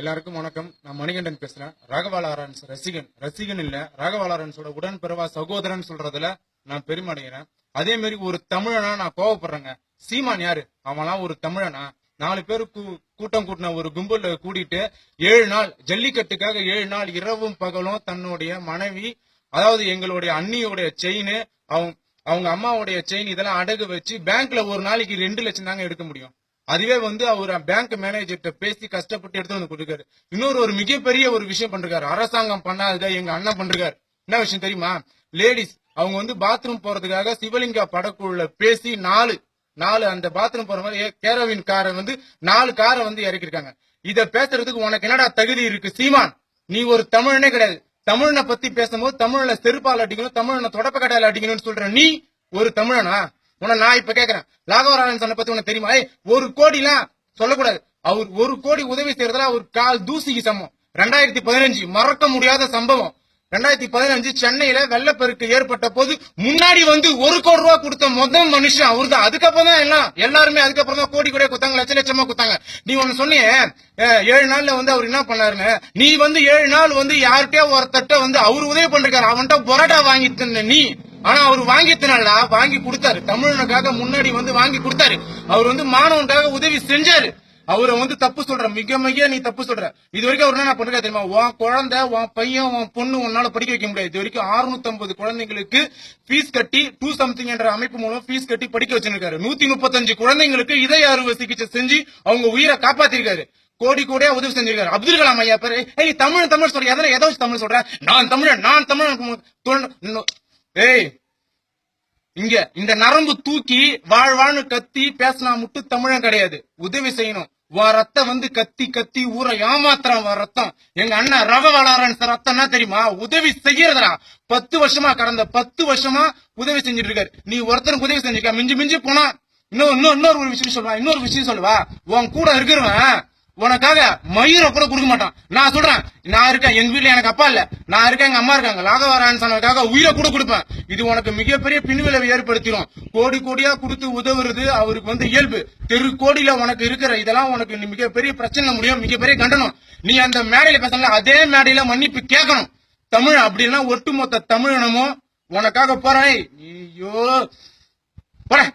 எல்லாருக்கும் வணக்கம். நான் மணிகண்டன் பேசுறேன். ராகவாலாரன்ஸ் ரசிகன். ரசிகன் இல்ல ராகவாலாரன்ஸோட உடன்பிறவா சகோதரன் சொல்றதுல நான் பெருமடைகிறேன். அதே மாதிரி ஒரு தமிழனா நான் கோவப்படுறேங்க. சீமான் யாரு? அவன்லாம் ஒரு தமிழனா. நாலு பேர் கூ- கூட்டம் கூட்டின ஒரு கும்பல கூட்டிட்டு ஏழு நாள் ஜல்லிக்கட்டுக்காக ஏழு நாள் இரவும் பகலும் தன்னுடைய மனைவி அதாவது எங்களுடைய அண்ணியோடைய செயின் அவங்க அவங்க அம்மாவுடைய செயின் இதெல்லாம் அடகு வச்சு பேங்க்ல ஒரு நாளைக்கு ரெண்டு லட்சம் தாங்க எடுக்க முடியும். அதுவே வந்து அவர் பேங்க் மேனேஜர்கிட்ட பேசி கஷ்டப்பட்டு எடுத்து வந்து கொடுக்காரு. இன்னொரு ஒரு மிகப்பெரிய ஒரு விஷயம் பண்றாரு அரசாங்கம் பண்ணாததை எங்க அண்ணன் பண்றாரு என்ன விஷயம் தெரியுமா? லேடிஸ் அவங்க வந்து பாத்ரூம் போறதுக்காக சிவலிங்கா படக்குள்ள பேசி நாலு நாலு அந்த பாத்ரூம் போற மாதிரி கேரவின் காரை வந்து நாலு காரை வந்து இறக்கிருக்காங்க. இத பேசுறதுக்கு உனக்கு என்னடா தகுதி இருக்கு? சீமான் நீ ஒரு தமிழனே கிடையாது. தமிழனை பத்தி பேசும்போது தமிழனை செருப்பால் அடிக்கணும் தமிழனை தொடப்ப கடையில அடிக்கணும்னு சொல்ற நீ ஒரு தமிழனா? உன நான் இப்ப கேக்குறேன். ராகவராஜன் சொன்ன பத்தி உனக்கு தெரியுமா? ஒரு கோடிலாம் சொல்லக்கூடாது. அவர் ஒரு கோடி உதவி செய்யறதுல அவர் கால் தூசிக்கு சமம். ரெண்டாயிரத்தி பதினஞ்சு மறக்க முடியாத சம்பவம். ரெண்டாயிரத்தி பதினஞ்சு சென்னையில வெள்ளப்பெருக்கு ஏற்பட்ட போது முன்னாடி வந்து ஒரு கோடி ரூபாய் கொடுத்த மொத்த மனுஷன் அவர்தான். அதுக்கப்புறம் தான் எல்லாம் எல்லாருமே அதுக்கப்புறம் தான் கோடி கோடியா கொடுத்தாங்க லட்ச லட்சமா குத்தாங்க. நீ ஒண்ணு சொன்னியே ஏழு நாள்ல வந்து அவர் என்ன பண்ணாருன்னு? நீ வந்து ஏழு நாள் வந்து யார்கிட்டயோ ஒருத்தட்ட வந்து அவர் உதவி பண்றாரு அவன்கிட்ட பொரோட்டா வாங்கி இருந்த நீ. ஆனா அவர் வாங்கியதுனாலடா வாங்கி கொடுத்தாரு. தமிழனுக்காக முன்னாடி வந்து வாங்கி கொடுத்தாரு. அவர் வந்து மாணவனுக்காக உதவி செஞ்சாரு. அவரை வந்து தப்பு சொல்ற மிக மிக நீ தப்பு சொல்ற. இது வரைக்கும் அவர் என்ன பண்றா தெரியுமா? உன் குழந்தை உன் பையன் உன் பொண்ணு உன்னால படிக்க வைக்க முடியாது. இது வரைக்கும் 650 குழந்தைங்களுக்கு ஃபீஸ் கட்டி டூ சம்திங் என்ற அமைப்பு மூலம் ஃபீஸ் கட்டி படிக்க வச்சிருக்காரு. நூத்தி முப்பத்தஞ்சு குழந்தைங்களுக்கு இதய அறுவை சிகிச்சை செஞ்சு அவங்க உயிரை காப்பாத்திருக்காரு. கோடி கோடியா உதவி செஞ்சிருக்காரு. அப்துல் கலாம் ஐயா பேரு ஏய் தமிழ் தமிழ் சொல்ற எதனா எதை வச்சு தமிழ் சொல்ற? நான் தமிழன் நான் தமிழன் ஏய் இங்க இந்த நரம்பு தூக்கி வாழ்வான்னு கத்தி பேசினா மட்டும் தமிழன் கிடையாது. உதவி செய்யணும். உன் ரத்தம் வந்து கத்தி கத்தி ஊரை ஏமாத்துறான் உன் ரத்தம். எங்க அண்ணன் ரவ வளாரன் ரத்தம் என்ன தெரியுமா? உதவி செய்யறதுடா. பத்து வருஷமா கடந்த பத்து வருஷமா உதவி செஞ்சுட்டு இருக்காரு. நீ ஒருத்தனுக்கு உதவி செஞ்சிருக்க மிஞ்சி மிஞ்சி போனா இன்னும் இன்னும் இன்னொரு ஒரு விஷயம் சொல்லுவா இன்னொரு விஷயம் சொல்லுவா. உன் கூட இருக்கிறவன் உனக்காக மயிரை கூட கொடுக்க மாட்டான். நான் சொல்றேன் நான் இருக்கேன் எங்க வீட்ல எனக்கு அப்பா இல்ல. நான் இருக்கேன் எங்க அம்மா இருக்காங்க. லாகவராயன் சொன்னதுக்காக உயிரை கூட கொடுப்பேன். இது உனக்கு மிகப்பெரிய பின்விளைவை ஏற்படுத்திடும். கோடி கோடியா கொடுத்து உதவுறது அவருக்கு வந்து இயல்பு. தெரு கோடியில உனக்கு இருக்கிற இதெல்லாம் உனக்கு மிகப்பெரிய பிரச்சனை முடியும் மிகப்பெரிய கண்டனம். நீ அந்த மேடையில பேசல அதே மேடையில மன்னிப்பு கேட்கணும். தமிழ் அப்படின்னா ஒட்டுமொத்த தமிழினமும் உனக்காக போறேன். ஐயோ போறேன்